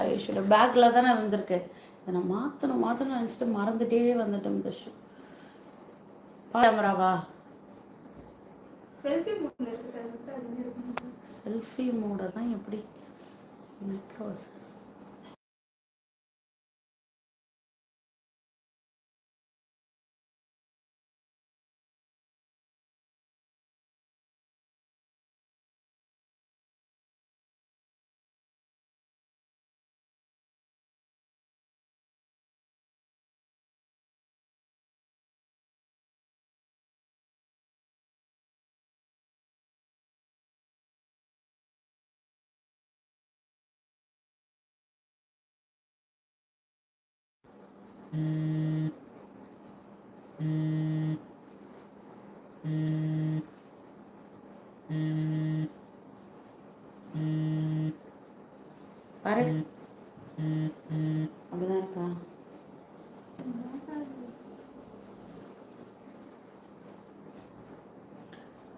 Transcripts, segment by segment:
ஆயுஷோட பேக்கில் தானே வந்திருக்கு. இதை நான் மாற்றணும் மாற்றணும் நினச்சிட்டு மறந்துட்டே வந்துட்டேன் இந்த ஷூ கேமராவா? செல்ஃபி மோட தான் எப்படி மைக்ரோசஸ் பாரு. அப்படிதான் இருக்கா?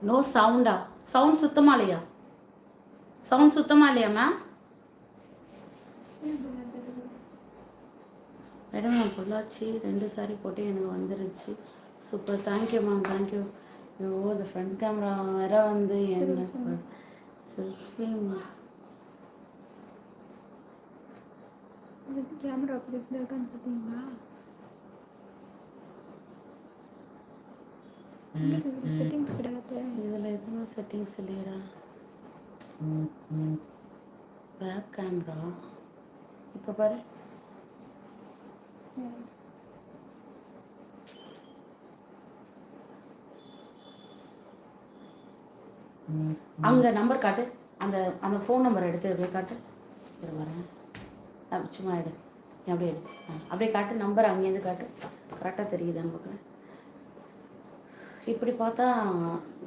நோ சவுண்டா சவுண்ட் சுத்தமா இல்லையா? சவுண்ட் சுத்தமா இல்லையா மேம் மேடம் நான் பொள்ளாச்சி. ரெண்டு சாரி போட்டு எனக்கு வந்துருச்சு. சூப்பர் தேங்க்யூ மேம் தேங்க்யூ ஐயோ இந்த ஃப்ரண்ட் கேமரா வேற வந்து என்ன செல்ஃபி கேமரா அப்படி இப்படி இருக்கான்னு பார்த்தீங்களா செட்டிங்ஸ் கிடையாது. இதில் எதுவுமே செட்டிங்ஸ் இல்லையடா. பேக் கேமரா இப்போ பாரு. அங்கே நம்பர் காட்டு. அந்த அந்த ஃபோன் நம்பர் எடுத்து அப்படியே காட்டு. இரு வரேன். சும்மா எடு அப்படியே எடு ஆ, அப்படியே காட்டு. நம்பர் அங்கேருந்து காட்டு. கரெக்டாக தெரியுதான்னு பார்க்குறேன் இப்படி பார்த்தா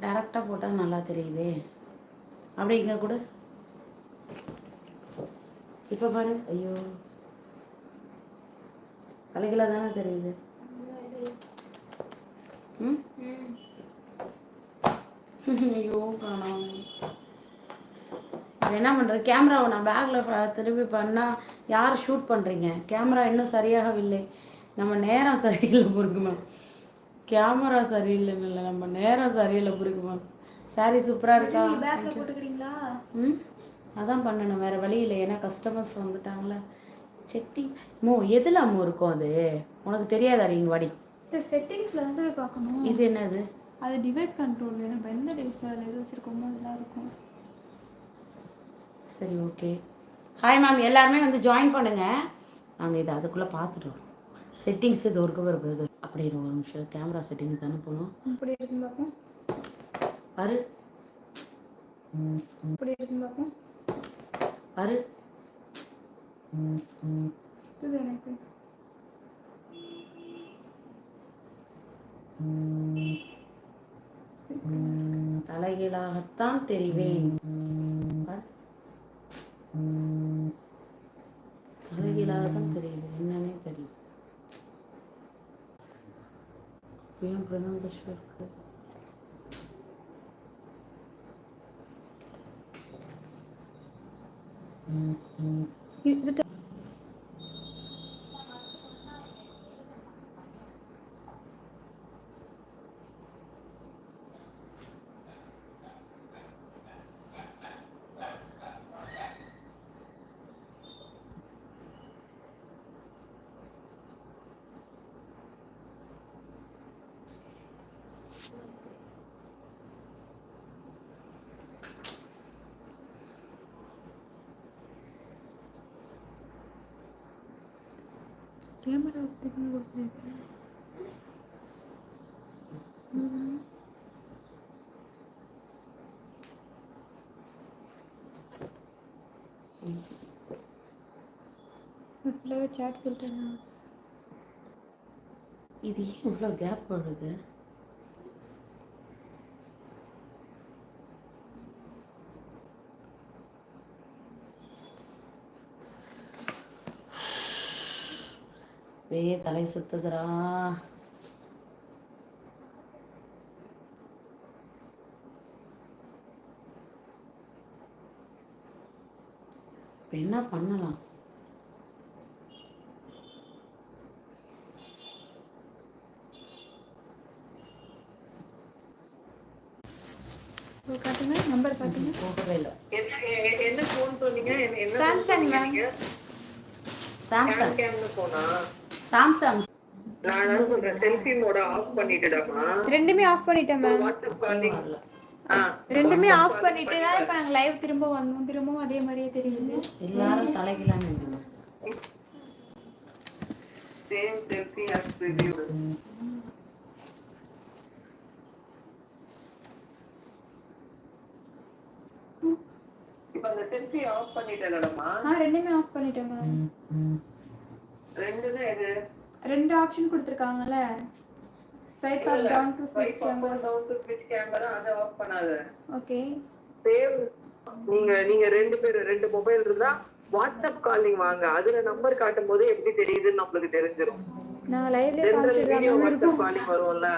டேரெக்டாக போட்டால் நல்லா தெரியுதே. அப்படியே இங்கே கூட. இப்போ பாரு. ஐயோ. தலைகளாக தானே தெரியுது? ம்? ஐயோ காணோம் என்ன பண்ணுறது கேமராவை நான் பேக்கில் திரும்பி பண்ணால் யார் ஷூட் பண்ணுறீங்க கேமரா இன்னும் சரியாகவில்லை. நம்ம நேரம் சரியில்லை பொறுக்கு மேம். கேமரா சரியில்லைன்னு இல்லை நம்ம நேரம் சரியில்லை பொறுக்கு மேம். சாரி சூப்பராக இருக்கா ம்? அதான் பண்ணணும் வேறு வழி இல்லை. ஏன்னா கஸ்டமர்ஸ் வந்துட்டாங்களே. செட்டிங் மோ எதில் அம்மோ இருக்கும் அது? உனக்கு தெரியாதா இங்கே வாடி. இந்த செட்டிங்ஸ்ல வந்து போய் பார்க்கணும். இது என்னது? அது டிவைஸ் கண்ட்ரோல் நம்ம எந்த டிவைஸ்ல அதில் எது வச்சிருக்கோமோ அதெல்லாம் இருக்கும். சரி ஓகே ஹாய் மேம் எல்லாருமே வந்து ஜாயின் பண்ணுங்க. நாங்கள் இதை அதுக்குள்ளே பார்த்துட்டு வரோம். செட்டிங்ஸ் இது ஒரு வருது அப்படி ஒரு நிமிஷம் கேமரா செட்டிங் தானே போகணும். இப்படி இருக்குன்னு பார்ப்போம். பாரு. இப்படி இருக்குன்னு பார்ப்போம். பாரு. சுத்துது எனக்கு. தலைகீழாகத்தான் தெரிவேன். பாரு. தலைகீழாக தான் தெரியுது என்னன்னே தெரியும் அப்படிதான் கஷ்டம் இருக்கு. இது கேமரா சிக்னல் கொடுக்குறது ஃபுல்லாகவே சேட் ஃபில்டர் இது ஏன் இவ்வளோ கேப் வருது அப்படியே தலை சுத்துகிறா இப்போ என்ன பண்ணலாம்? காட்டுங்க நம்பர் காட்டுங்க. போகவே இல்லை. என்ன போன் சொன்னீங்க? Samsung Samsung. ஃபோனா சாம்சங். நான் சொல்றேன், selfie mode ஆ off பண்ணிட்டுடாமா? ரெண்டுமே ஆஃப் பண்ணிட்டேன் மேம் ஆ, ரெண்டுமே ஆஃப் பண்ணிட்டு தான் இப்போ நாங்கள் லைவ் திரும்ப வந்தோம். திரும்பவும் அதே மாதிரியே தெரியுது. எல்லாரும் நின்றுங்க. Same selfie as preview. இப்ப அந்த ஆ ரெண்டுமே ஆஃப் பண்ணிட்டேன் மேம் ரெண்டு ஆப்ஷன் கொடுத்துருக்காங்கல்ல. ஸ்வைப் அப் டவுன் டு ஸ்விட்ச் camera down to switch camera, அதை off பண்ணாத. Okay Same. நீங்க நீங்க ரெண்டு பேர் ரெண்டு மொபைல் இருந்தா வாட்ஸ்அப் காலிங் வாங்க. அதுல நம்பர் காட்டும் போது எப்படி தெரியுதுன்னு நம்மளுக்கு தெரிஞ்சிடும் நாங்கள் லைவ்லேயே ஜென்ரல் காமிச்சிட்டு தான் வாட்ஸ்அப் காலிங் வரும்ல.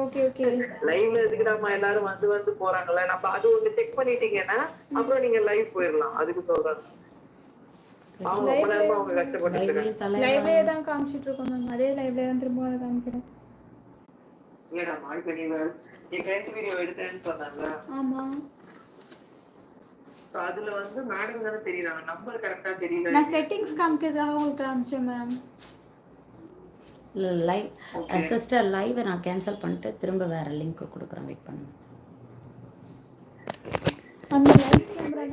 ஓகே ஓகே லைவ்ல எதுக்குடாமா எல்லாரும் வந்து வந்து போறாங்கல்ல? நம்ம அது ஒண்ணு செக் பண்ணிட்டீங்கன்னா அப்புறம் நீங்க லைவ் போயிடலாம். அதுக்கு சொல்றேன். லைவ்லேயே தான் காமிச்சிட்டு இருக்கோம் மேம் அதே லைவ்லேயே தான் திரும்ப அதை காமிக்கிறோம். இல்லடா வீடியோ எடுத்தேன்னு சொன்னாங்க. அதுல வந்து மேடம் தானே தெரியுறாங்க. நம்பர் கரெக்டா தெரியல. நான் செட்டிங்ஸ் காமிக்கிறதுக்காக உங்களுக்கு காமிச்சேன் மேம் லைவ் சிஸ்டர் லைவை நான் கேன்சல் பண்ணிட்டு திரும்ப வேற லிங்க் கொடுக்குறேன். வெயிட் பண்ணுங்க. அந்த லைவ் கேமரா